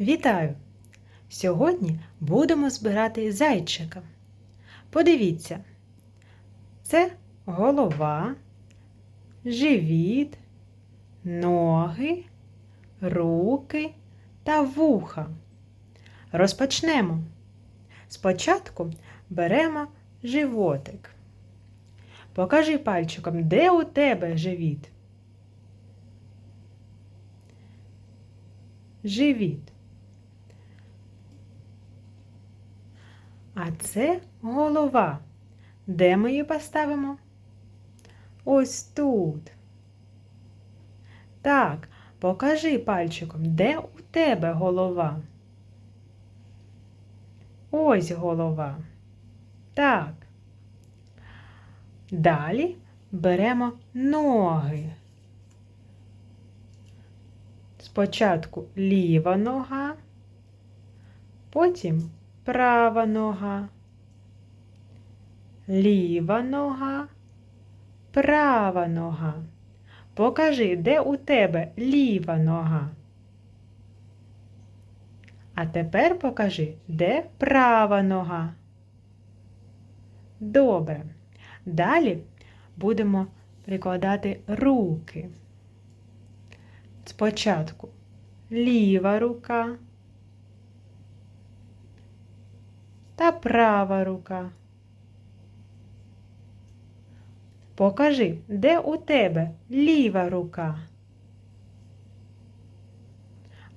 Вітаю! Сьогодні будемо збирати зайчика. Подивіться, це голова, живіт, ноги, руки та вуха. Розпочнемо. Спочатку беремо животик. Покажи пальчиком, де у тебе живіт. Живіт. А це голова. Де ми її поставимо? Ось тут. Так, покажи пальчиком, де у тебе голова? Ось голова. Так. Далі беремо ноги. Спочатку ліва нога, потім права нога, ліва нога, права нога. Покажи, де у тебе ліва нога. А тепер покажи, де права нога. Добре. Далі будемо прикладати руки. Спочатку ліва рука та права рука. Покажи, де у тебе ліва рука,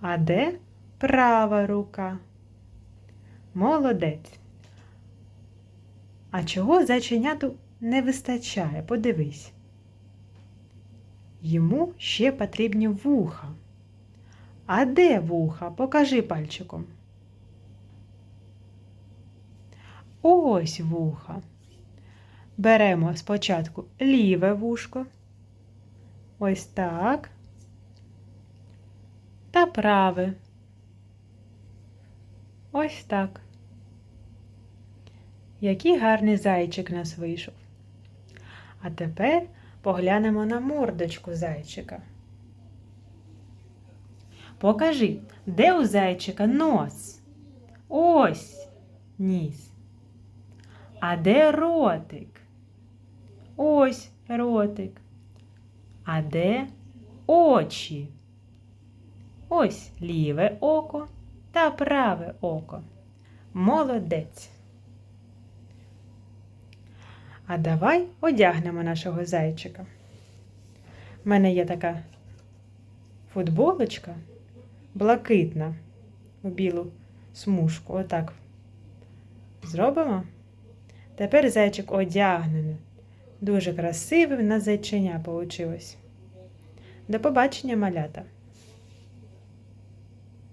а де права рука. Молодець. А чого зайченяту не вистачає? Подивись. Йому ще потрібні вуха. А де вуха? Покажи пальчиком. Ось вуха. Беремо спочатку ліве вушко. Ось так. Та праве. Ось так. Який гарний зайчик нас вийшов. А тепер поглянемо на мордочку зайчика. Покажи, де у зайчика нос? Ось ніс. А де ротик? Ось ротик. А де очі? Ось ліве око та праве око. Молодець. А давай одягнемо нашого зайчика. У мене є така футболочка блакитна у білу смужку. Отак. Зробимо. Тепер зайчик одягнений. Дуже красивим на зайчиня получилось. До побачення, малята!